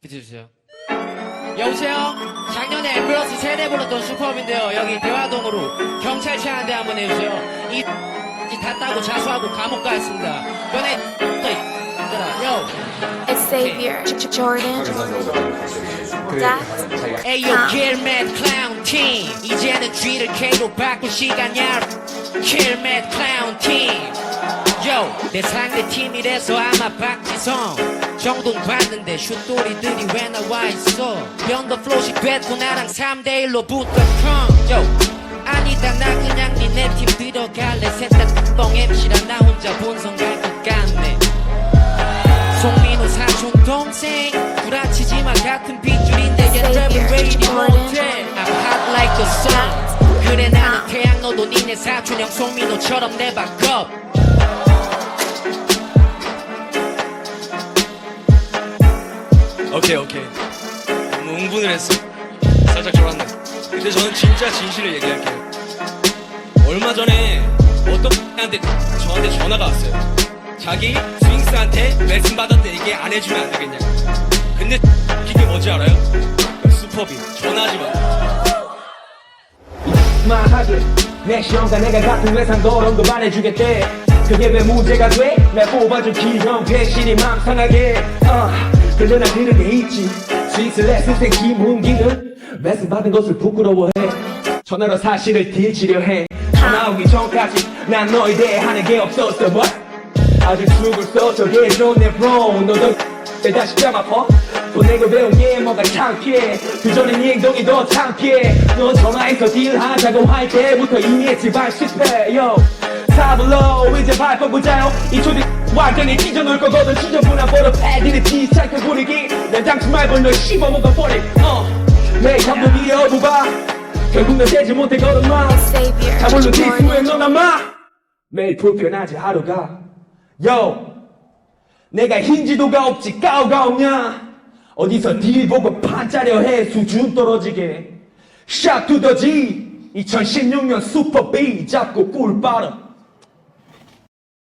비춰주세요. 여보세요? 작년에 앰뷸런스 세대 불렀던 슈퍼업인데요. 여기 대화동으로 경찰차 한대 한번 해주세요. 이, 이다 따고 자수하고 감옥 가겠습니다. 얘들아, 요. It's Xavier, Jordan, Dax, 아. 킬맨 클라운 팀 이제는 G를 K로 바꿀 시간이야 킬맨 클라운 팀요내 상대 팀이래서 아마 박지성 정돈 봤는데 슛돌이들이 왜 나와 있어? 변더 플로시 됐고 나랑 3대1로 붙었컴 요 아니다 나 그냥 니네 팀 들어갈래. 셋다 똥 MC라 나 혼자 본성 갈것 같네. 송민호 사촌 동생. 구라치지마 같은 빗줄인데 얘 랩을 왜 이리 못해. I'm hot like the sun. 그래 나는 태양 너도 니네 사촌 형 송민호처럼 내 바꿔 오케이 오케이. 너무 흥분을 했어. 살짝 졸았네. 근데 저는 진짜 진실을 얘기할게요. 얼마 전에 어떤 한테 저한테 전화가 왔어요. 자기 스윙스한테 레슨 받았는데 얘기 안 해주면 안 되겠냐. 근데 이게 뭔지 알아요? 슈퍼비. 전화하지 마. 말하길 내 시험과 내가 같은 외상도 언급 안 해주겠대 그게 왜 문제가 돼? 날 뽑아준 기형 배신이 맘 상하게? 어, 그러나 그런 게 있지. 스위스 레슨생 김훈기는 레슨 받은 것을 부끄러워해. 전화로 사실을 뒤지려 해. 전화 오기 전까지 난 너에 대해 하는 게 없었어. What? 아주 죽을 써 저게 좋네 bro 너도 내 다시 잡아퍼. 돈 내고 배운 게 뭐가 창피해. 그전엔 이 행동이 더 창피해. 너 전화해서 딜하자고 할 때부터 이미 했지 발 실패. Yo. 타블로 이제 밟아보자요. 이 초대 완전히 찢어놓을 거거든. 지저분한 버릇 패디를 뒤시작해 부리기. 난 장치 말고 널 씹어먹어 버릴. 어내 감독이 여부가 결국 넌 되지 못해 걸음마 Xavier, 자 물론 J- 뒤후에 너 남아 매일 불편하지 하루가. 요. 내가 흰지도가 없지 까오가 없냐. 어디서 딜 보고 판짜려 해 수준 떨어지게. 샷 투더지. 2016년 슈퍼 B 잡고 꿀 빨음